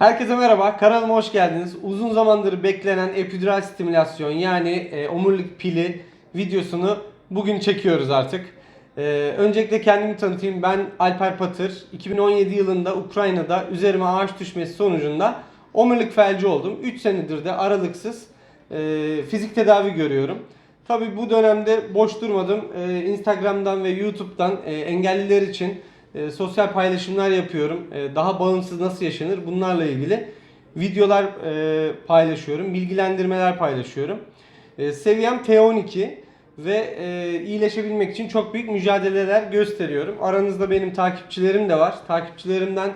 Herkese merhaba, kanalıma hoş geldiniz. Uzun zamandır beklenen epidural stimülasyon yani e, omurilik pili videosunu bugün çekiyoruz artık. E, öncelikle kendimi tanıtayım. Ben Alper Patır. 2017 yılında Ukrayna'da üzerime ağaç düşmesi sonucunda omurilik felci oldum. 3 senedir de aralıksız e, fizik tedavi görüyorum. Tabi bu dönemde boş durmadım. E, Instagram'dan ve YouTube'dan e, engelliler için e, sosyal paylaşımlar yapıyorum. E, daha bağımsız nasıl yaşanır bunlarla ilgili videolar e, paylaşıyorum. Bilgilendirmeler paylaşıyorum. E, seviyem T12 ve e, iyileşebilmek için çok büyük mücadeleler gösteriyorum. Aranızda benim takipçilerim de var. Takipçilerimden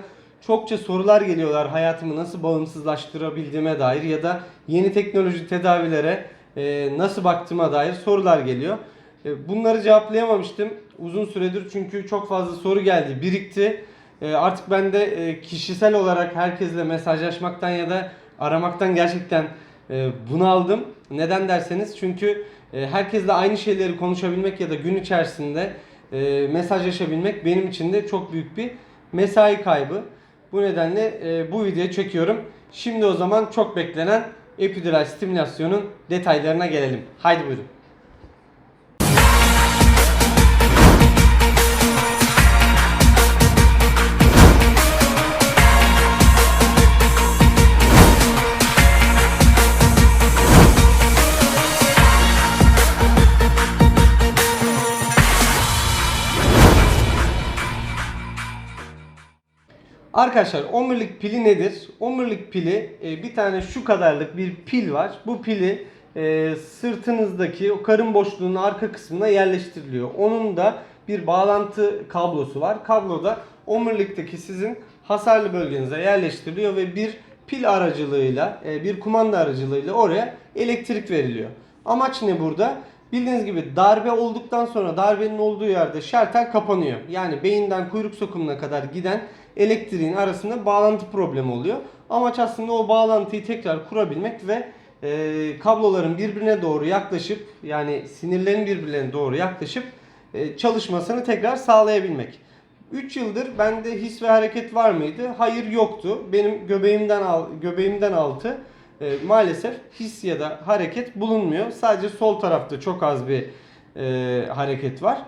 çokça sorular geliyorlar hayatımı nasıl bağımsızlaştırabildiğime dair ya da yeni teknoloji tedavilere e, nasıl baktığıma dair sorular geliyor. E, Bunları cevaplayamamıştım uzun süredir çünkü çok fazla soru geldi, birikti. E, Artık ben de e, kişisel olarak herkesle mesajlaşmaktan ya da aramaktan gerçekten bunaldım. Neden derseniz çünkü herkesle aynı şeyleri konuşabilmek ya da gün içerisinde mesajlaşabilmek benim için de çok büyük bir mesai kaybı. Bu nedenle bu videoyu çekiyorum. Şimdi o zaman çok beklenen epidural stimülasyonun detaylarına gelelim. Haydi buyurun. Arkadaşlar omurilik pili nedir? Omurilik pili e, bir tane şu kadarlık bir pil var. Bu pili e, sırtınızdaki o karın boşluğunun arka kısmına yerleştiriliyor. Onun da bir bağlantı kablosu var. Kablo da omurilikteki sizin hasarlı bölgenize yerleştiriliyor ve bir pil aracılığıyla, e, bir kumanda aracılığıyla oraya elektrik veriliyor. Amaç ne burada? Bildiğiniz gibi darbe olduktan sonra darbenin olduğu yerde şartel kapanıyor. Yani beyinden kuyruk sokumuna kadar giden elektriğin arasında bağlantı problemi oluyor. Amaç aslında o bağlantıyı tekrar kurabilmek ve e, kabloların birbirine doğru yaklaşıp yani sinirlerin birbirlerine doğru yaklaşıp e, çalışmasını tekrar sağlayabilmek. 3 yıldır bende his ve hareket var mıydı? Hayır yoktu. Benim göbeğimden al, göbeğimden altı e, maalesef his ya da hareket bulunmuyor. Sadece sol tarafta çok az bir e, hareket var.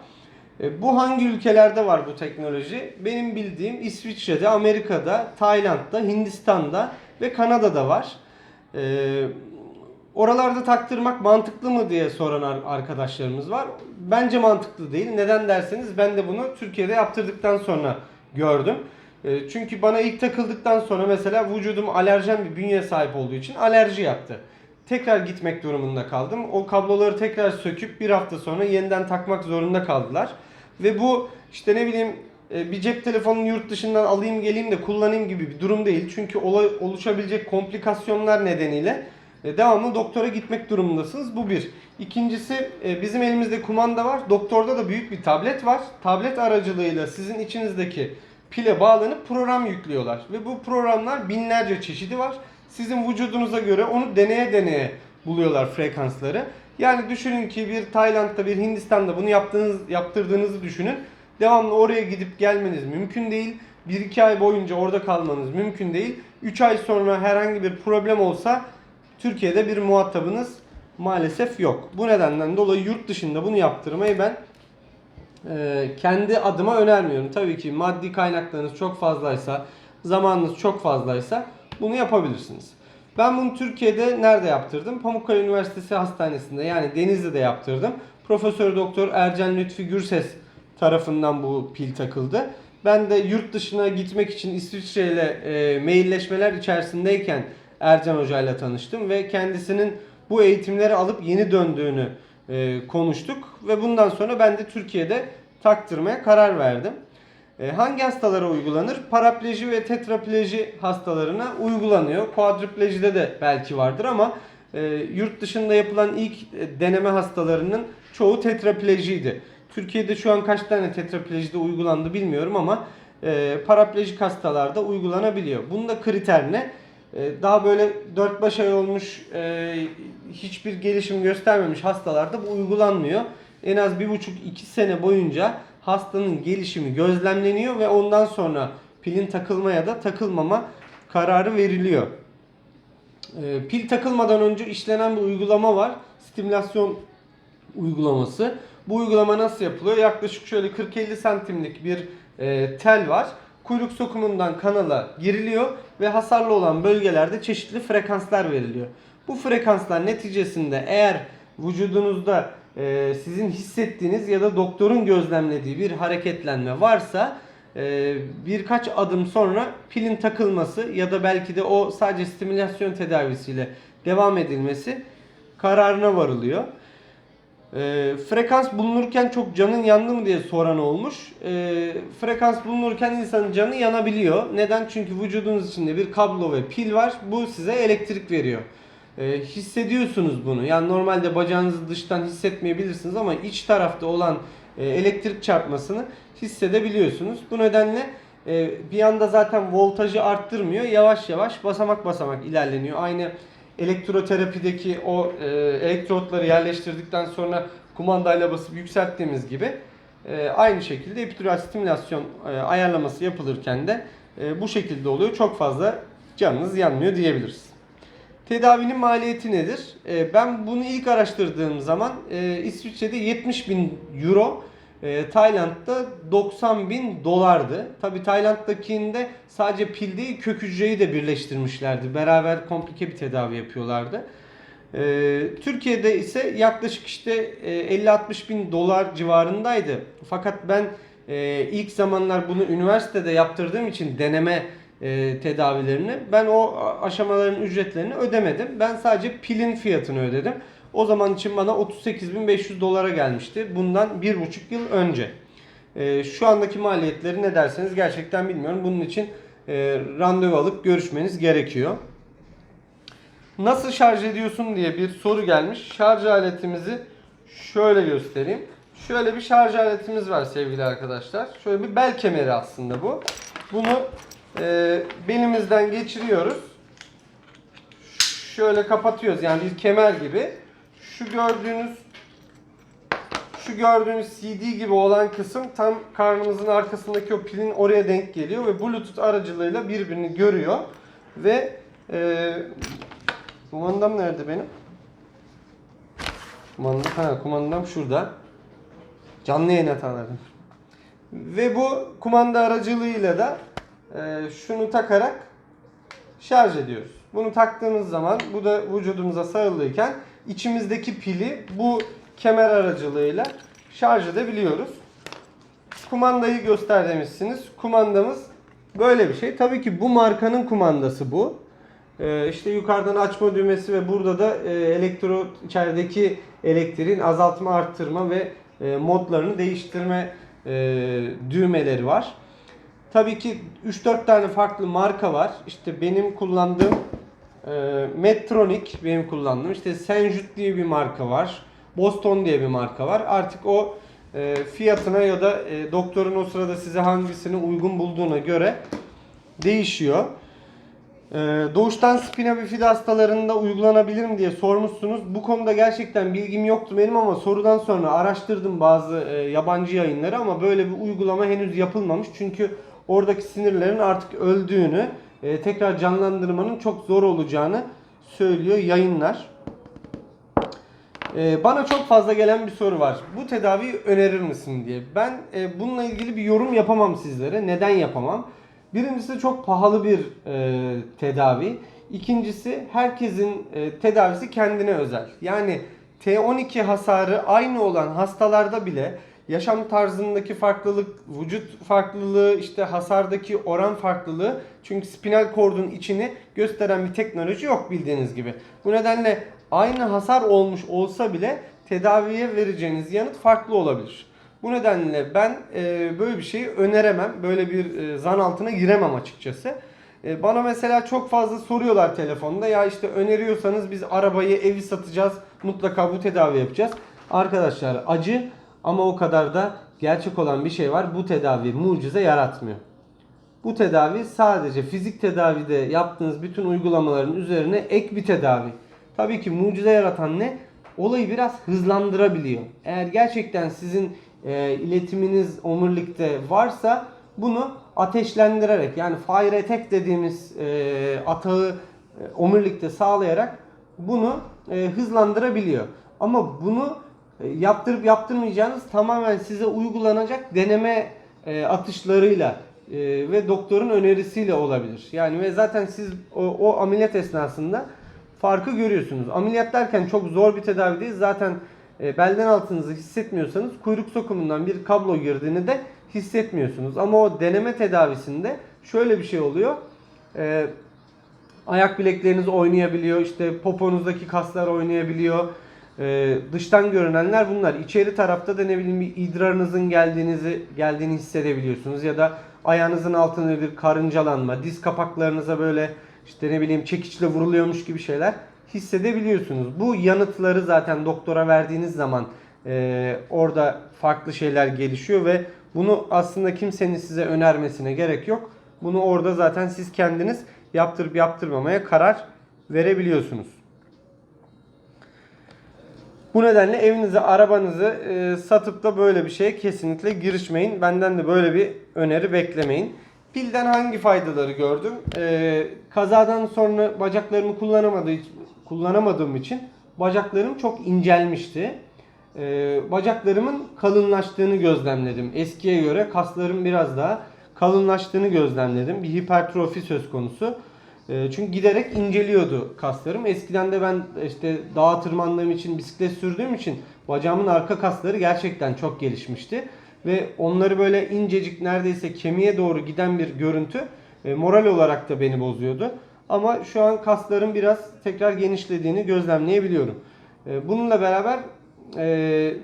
E, bu hangi ülkelerde var bu teknoloji? Benim bildiğim İsviçre'de, Amerika'da, Tayland'da, Hindistan'da ve Kanada'da var. E, oralarda taktırmak mantıklı mı diye soran ar- arkadaşlarımız var. Bence mantıklı değil. Neden derseniz ben de bunu Türkiye'de yaptırdıktan sonra gördüm. E, çünkü bana ilk takıldıktan sonra mesela vücudum alerjen bir bünyeye sahip olduğu için alerji yaptı. Tekrar gitmek durumunda kaldım. O kabloları tekrar söküp bir hafta sonra yeniden takmak zorunda kaldılar. Ve bu işte ne bileyim e, bir cep telefonunu yurt dışından alayım geleyim de kullanayım gibi bir durum değil. Çünkü oluşabilecek komplikasyonlar nedeniyle e, devamlı doktora gitmek durumundasınız. Bu bir. İkincisi e, bizim elimizde kumanda var. Doktorda da büyük bir tablet var. Tablet aracılığıyla sizin içinizdeki pile bağlanıp program yüklüyorlar. Ve bu programlar binlerce çeşidi var. Sizin vücudunuza göre onu deneye deneye buluyorlar frekansları. Yani düşünün ki bir Tayland'da bir Hindistan'da bunu yaptığınız yaptırdığınızı düşünün. Devamlı oraya gidip gelmeniz mümkün değil. 1-2 ay boyunca orada kalmanız mümkün değil. 3 ay sonra herhangi bir problem olsa Türkiye'de bir muhatabınız maalesef yok. Bu nedenden dolayı yurt dışında bunu yaptırmayı ben e, kendi adıma önermiyorum. Tabii ki maddi kaynaklarınız çok fazlaysa, zamanınız çok fazlaysa bunu yapabilirsiniz. Ben bunu Türkiye'de nerede yaptırdım? Pamukkale Üniversitesi Hastanesi'nde yani Denizli'de yaptırdım. Profesör Doktor Ercan Lütfi Gürses tarafından bu pil takıldı. Ben de yurt dışına gitmek için İsviçre ile e, mailleşmeler içerisindeyken Ercan Hoca ile tanıştım ve kendisinin bu eğitimleri alıp yeni döndüğünü e, konuştuk ve bundan sonra ben de Türkiye'de taktırmaya karar verdim. E, hangi hastalara uygulanır? Parapleji ve tetrapleji hastalarına uygulanıyor. Kuadriplejide de belki vardır ama e, yurt dışında yapılan ilk e, deneme hastalarının çoğu tetraplejiydi. Türkiye'de şu an kaç tane tetraplejide uygulandı bilmiyorum ama e, paraplejik hastalarda uygulanabiliyor. Bunda kriter ne? Daha böyle 4-5 ay olmuş hiçbir gelişim göstermemiş hastalarda bu uygulanmıyor. En az 1,5-2 sene boyunca hastanın gelişimi gözlemleniyor ve ondan sonra pilin takılma ya da takılmama kararı veriliyor. E, pil takılmadan önce işlenen bir uygulama var. Stimülasyon uygulaması. Bu uygulama nasıl yapılıyor? Yaklaşık şöyle 40-50 santimlik bir e, tel var. Kuyruk sokumundan kanala giriliyor ve hasarlı olan bölgelerde çeşitli frekanslar veriliyor. Bu frekanslar neticesinde eğer vücudunuzda e, sizin hissettiğiniz ya da doktorun gözlemlediği bir hareketlenme varsa e, birkaç adım sonra pilin takılması ya da belki de o sadece stimülasyon tedavisiyle devam edilmesi kararına varılıyor. E, frekans bulunurken çok canın yandı mı diye soran olmuş. E, frekans bulunurken insanın canı yanabiliyor. Neden? Çünkü vücudunuz içinde bir kablo ve pil var. Bu size elektrik veriyor. E, hissediyorsunuz bunu. Yani normalde bacağınızı dıştan hissetmeyebilirsiniz ama iç tarafta olan e, elektrik çarpmasını hissedebiliyorsunuz. Bu nedenle e, bir anda zaten voltajı arttırmıyor. Yavaş yavaş basamak basamak ilerleniyor. Aynı elektroterapideki o e, elektrotları yerleştirdikten sonra kumandayla basıp yükselttiğimiz gibi e, aynı şekilde epidural stimülasyon e, ayarlaması yapılırken de e, bu şekilde oluyor. Çok fazla canınız yanmıyor diyebiliriz. Tedavinin maliyeti nedir? E, ben bunu ilk araştırdığım zaman e, İsviçre'de 70 bin euro, e, Tayland'da 90 bin dolardı. Tabi Tayland'dakinde sadece pil değil kök hücreyi de birleştirmişlerdi. Beraber komplike bir tedavi yapıyorlardı. E, Türkiye'de ise yaklaşık işte e, 50-60 bin dolar civarındaydı. Fakat ben e, ilk zamanlar bunu üniversitede yaptırdığım için deneme e, tedavilerini ben o aşamaların ücretlerini ödemedim. Ben sadece pilin fiyatını ödedim. O zaman için bana 38.500 dolara gelmişti. Bundan 1,5 yıl önce. E, şu andaki maliyetleri ne derseniz gerçekten bilmiyorum. Bunun için e, randevu alıp görüşmeniz gerekiyor. Nasıl şarj ediyorsun diye bir soru gelmiş. Şarj aletimizi şöyle göstereyim. Şöyle bir şarj aletimiz var sevgili arkadaşlar. Şöyle bir bel kemeri aslında bu. Bunu e, belimizden geçiriyoruz. Şöyle kapatıyoruz yani bir kemer gibi. Şu gördüğünüz şu gördüğünüz CD gibi olan kısım tam karnımızın arkasındaki o pilin oraya denk geliyor ve Bluetooth aracılığıyla birbirini görüyor ve e, kumandam nerede benim? Kumanda, ha, kumandam şurada. Canlı yayın hataları. Ve bu kumanda aracılığıyla da e, şunu takarak şarj ediyoruz. Bunu taktığımız zaman bu da vücudumuza sarılıyken içimizdeki pili bu kemer aracılığıyla şarj edebiliyoruz. Kumandayı göster demişsiniz. Kumandamız böyle bir şey. Tabii ki bu markanın kumandası bu. Ee, işte yukarıdan açma düğmesi ve burada da e, elektro içerideki elektriğin azaltma, arttırma ve e, modlarını değiştirme e, düğmeleri var. Tabii ki 3-4 tane farklı marka var. İşte benim kullandığım e, Medtronic benim kullandığım. İşte Senjut diye bir marka var. Boston diye bir marka var. Artık o e, fiyatına ya da e, doktorun o sırada size hangisini uygun bulduğuna göre değişiyor. Ee, doğuştan spina bifida hastalarında uygulanabilir mi diye sormuşsunuz. Bu konuda gerçekten bilgim yoktu benim ama sorudan sonra araştırdım bazı e, yabancı yayınları ama böyle bir uygulama henüz yapılmamış. Çünkü oradaki sinirlerin artık öldüğünü, e, tekrar canlandırmanın çok zor olacağını söylüyor yayınlar. Ee, bana çok fazla gelen bir soru var. Bu tedaviyi önerir misin diye. Ben e, bununla ilgili bir yorum yapamam sizlere. Neden yapamam? Birincisi çok pahalı bir e, tedavi. İkincisi herkesin e, tedavisi kendine özel. Yani T12 hasarı aynı olan hastalarda bile yaşam tarzındaki farklılık, vücut farklılığı, işte hasardaki oran farklılığı çünkü spinal kordun içini gösteren bir teknoloji yok bildiğiniz gibi. Bu nedenle aynı hasar olmuş olsa bile tedaviye vereceğiniz yanıt farklı olabilir. Bu nedenle ben e, böyle bir şeyi öneremem. Böyle bir e, zan altına giremem açıkçası. E, bana mesela çok fazla soruyorlar telefonda. Ya işte öneriyorsanız biz arabayı, evi satacağız. Mutlaka bu tedavi yapacağız. Arkadaşlar acı ama o kadar da gerçek olan bir şey var. Bu tedavi mucize yaratmıyor. Bu tedavi sadece fizik tedavide yaptığınız bütün uygulamaların üzerine ek bir tedavi. Tabii ki mucize yaratan ne? Olayı biraz hızlandırabiliyor. Eğer gerçekten sizin e, iletiminiz omurilikte varsa bunu ateşlendirerek yani fire attack dediğimiz e, atağı e, omurilikte sağlayarak bunu e, hızlandırabiliyor. Ama bunu yaptırıp yaptırmayacağınız tamamen size uygulanacak deneme e, atışlarıyla e, ve doktorun önerisiyle olabilir. Yani ve zaten siz o, o ameliyat esnasında farkı görüyorsunuz. Ameliyat derken çok zor bir tedavi değil. Zaten e, belden altınızı hissetmiyorsanız kuyruk sokumundan bir kablo girdiğini de hissetmiyorsunuz. Ama o deneme tedavisinde şöyle bir şey oluyor. E, ayak bilekleriniz oynayabiliyor, işte poponuzdaki kaslar oynayabiliyor. Ee, dıştan görünenler bunlar. İçeri tarafta da ne bileyim bir idrarınızın geldiğinizi geldiğini hissedebiliyorsunuz ya da ayağınızın altında bir karıncalanma, diz kapaklarınıza böyle işte ne bileyim çekiçle vuruluyormuş gibi şeyler hissedebiliyorsunuz. Bu yanıtları zaten doktora verdiğiniz zaman e, orada farklı şeyler gelişiyor ve bunu aslında kimsenin size önermesine gerek yok. Bunu orada zaten siz kendiniz yaptırıp yaptırmamaya karar verebiliyorsunuz. Bu nedenle evinizi, arabanızı e, satıp da böyle bir şeye kesinlikle girişmeyin. Benden de böyle bir öneri beklemeyin. Pilden hangi faydaları gördüm? E, kazadan sonra bacaklarımı kullanamadığı, kullanamadığım için bacaklarım çok incelmişti. E, bacaklarımın kalınlaştığını gözlemledim. Eskiye göre kaslarım biraz daha kalınlaştığını gözlemledim. Bir hipertrofi söz konusu. E, Çünkü giderek inceliyordu kaslarım. Eskiden de ben işte dağa tırmandığım için, bisiklet sürdüğüm için bacağımın arka kasları gerçekten çok gelişmişti. Ve onları böyle incecik neredeyse kemiğe doğru giden bir görüntü e, moral olarak da beni bozuyordu. Ama şu an kasların biraz tekrar genişlediğini gözlemleyebiliyorum. E, Bununla beraber e,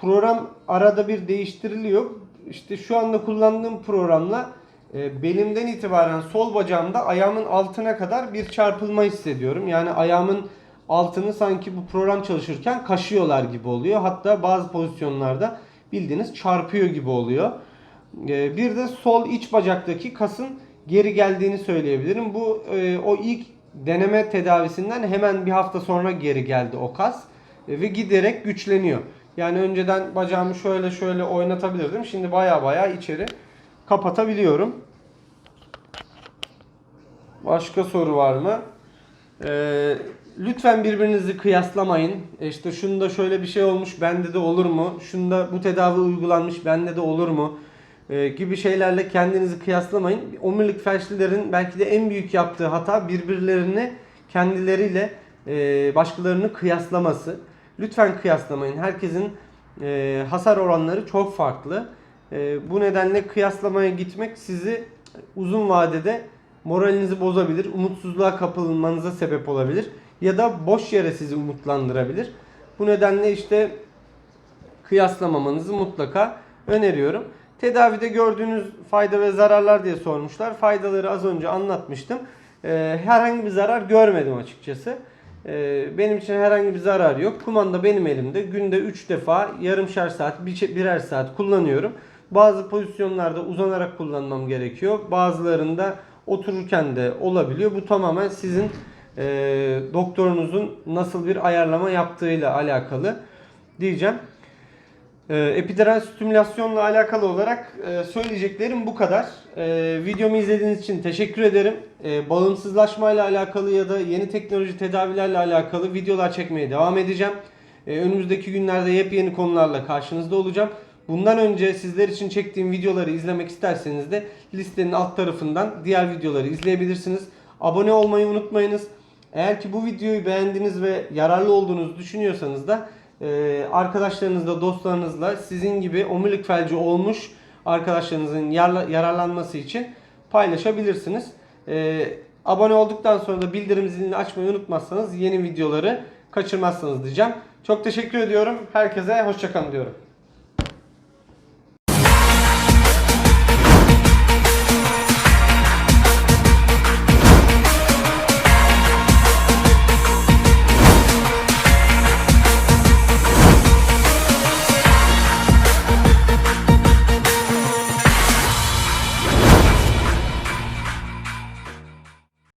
program arada bir değiştiriliyor. İşte şu anda kullandığım programla belimden itibaren sol bacağımda ayağımın altına kadar bir çarpılma hissediyorum. Yani ayağımın altını sanki bu program çalışırken kaşıyorlar gibi oluyor. Hatta bazı pozisyonlarda bildiğiniz çarpıyor gibi oluyor. E, Bir de sol iç bacaktaki kasın geri geldiğini söyleyebilirim. Bu e, o ilk deneme tedavisinden hemen bir hafta sonra geri geldi o kas E, ve giderek güçleniyor. Yani önceden bacağımı şöyle şöyle oynatabilirdim. Şimdi baya baya içeri kapatabiliyorum. Başka soru var mı? Ee, lütfen birbirinizi kıyaslamayın. E İşte şunda şöyle bir şey olmuş bende de olur mu? Şunda bu tedavi uygulanmış bende de olur mu? Ee, gibi şeylerle kendinizi kıyaslamayın. Omurilik felçlilerin belki de en büyük yaptığı hata birbirlerini kendileriyle e, başkalarını kıyaslaması. Lütfen kıyaslamayın. Herkesin e, hasar oranları çok farklı. E, bu nedenle kıyaslamaya gitmek sizi uzun vadede moralinizi bozabilir, umutsuzluğa kapılmanıza sebep olabilir ya da boş yere sizi umutlandırabilir. Bu nedenle işte kıyaslamamanızı mutlaka öneriyorum. Tedavide gördüğünüz fayda ve zararlar diye sormuşlar. Faydaları az önce anlatmıştım. Ee, herhangi bir zarar görmedim açıkçası. Ee, benim için herhangi bir zarar yok. Kumanda benim elimde. Günde 3 defa yarımşar saat, bir- birer saat kullanıyorum. Bazı pozisyonlarda uzanarak kullanmam gerekiyor. Bazılarında otururken de olabiliyor. Bu tamamen sizin e, doktorunuzun nasıl bir ayarlama yaptığıyla alakalı diyeceğim. E, epidural stimülasyonla alakalı olarak e, söyleyeceklerim bu kadar. E, videomu izlediğiniz için teşekkür ederim. E, bağımsızlaşmayla alakalı ya da yeni teknoloji tedavilerle alakalı videolar çekmeye devam edeceğim. E, önümüzdeki günlerde yepyeni konularla karşınızda olacağım. Bundan önce sizler için çektiğim videoları izlemek isterseniz de listenin alt tarafından diğer videoları izleyebilirsiniz. Abone olmayı unutmayınız. Eğer ki bu videoyu beğendiniz ve yararlı olduğunuzu düşünüyorsanız da e, arkadaşlarınızla, dostlarınızla sizin gibi omurilik felci olmuş arkadaşlarınızın yararlanması için paylaşabilirsiniz. E, abone olduktan sonra da bildirim zilini açmayı unutmazsanız yeni videoları kaçırmazsınız diyeceğim. Çok teşekkür ediyorum. Herkese hoşçakalın diyorum.